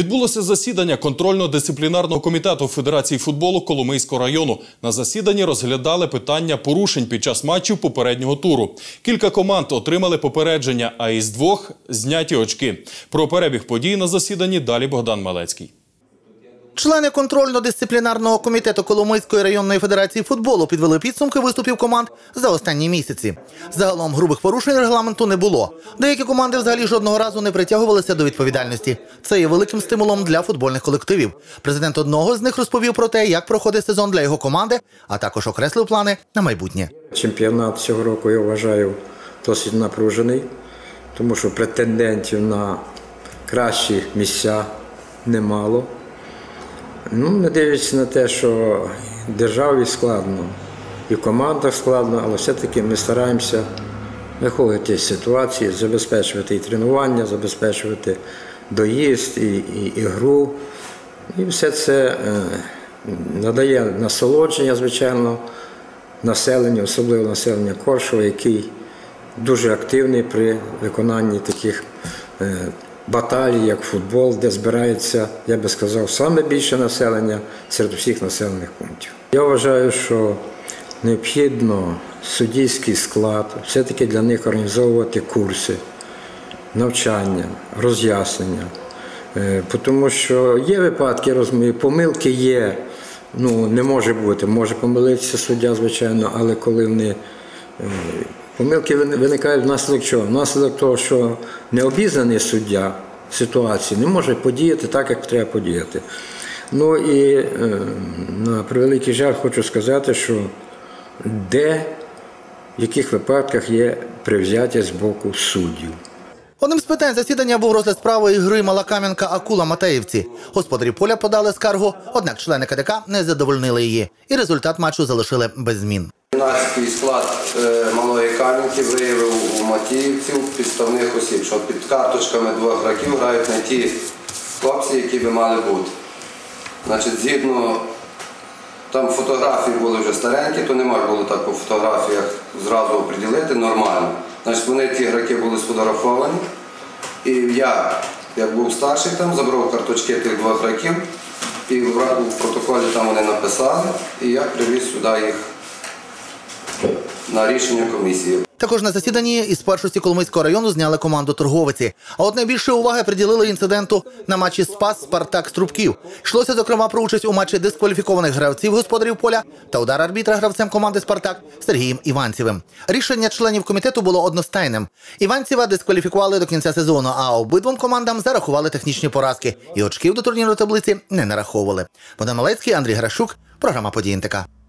Відбулося засідання контрольно-дисциплінарного комітету Федерації футболу Коломийського району. На засіданні розглядали питання порушень під час матчів попереднього туру. Кілька команд отримали попередження, а із двох зняті очки. Про перебіг подій на засіданні далі Богдан Малецький. Члени контрольно-дисциплінарного комітету Коломийської районної федерації футболу підвели підсумки виступів команд за останні місяці. Загалом грубих порушень регламенту не було. Деякі команди взагалі жодного разу не притягувалися до відповідальності. Це є великим стимулом для футбольних колективів. Президент одного з них розповів про те, як проходить сезон для його команди, а також окреслив плани на майбутнє. Чемпіонат цього року я вважаю досить напружений, тому що претендентів на кращі місця немало. Ну, не дивлячись на те, що державі складно і в командах складно, але все-таки ми стараємося виходити з ситуації, забезпечувати і тренування, забезпечувати доїзд, і, і, і гру. І все це е, надає насолодження, звичайно, населенню, особливо населення Коршова, який дуже активний при виконанні таких е, баталій, як футбол, де збирається, я би сказав, саме більше населення серед всіх населених пунктів. Я вважаю, що необхідно суддійський склад, все-таки для них організовувати курси, навчання, роз'яснення. Е, Тому що є випадки, розумію, помилки є, ну не може бути, може помилитися суддя, звичайно, але коли вони е, помилки вини- виникають внаслідок чого? Внаслідок того, що необізнаний суддя ситуації не може подіяти так, як треба подіяти. Ну і е, на превеликий жаль хочу сказати, що де, в яких випадках є привзяття з боку суддів. Одним з питань засідання був розгляд справи ігри Малакам'янка Акула Матеївці. Господарі поля подали скаргу, однак члени КДК не задовольнили її, і результат матчу залишили без змін. Юнацький склад е, кам'янки виявив у Матіївців підставних осіб, що під карточками двох гравців грають не ті хлопці, які би мали бути. Значить, згідно там фотографії були вже старенькі, то не можна було так по фотографіях зразу оприділити нормально. Значить, вони ті граки були сфотографовані. І я, як був старший, там забрав карточки тих двох граків, і в протоколі там вони написали, і я привіз сюди їх на рішення комісії. Також на засіданні із першості Коломийського району зняли команду торговиці. А от найбільше уваги приділили інциденту на матчі Спас Спартак Струбків. Йшлося зокрема про участь у матчі дискваліфікованих гравців господарів поля та удар арбітра гравцем команди Спартак Сергієм Іванцівим. Рішення членів комітету було одностайним. Іванцева дискваліфікували до кінця сезону, а обидвом командам зарахували технічні поразки і очків до турнірної таблиці не нараховували. Богдан Малецький, Андрій Грашук, програма «Події НТК».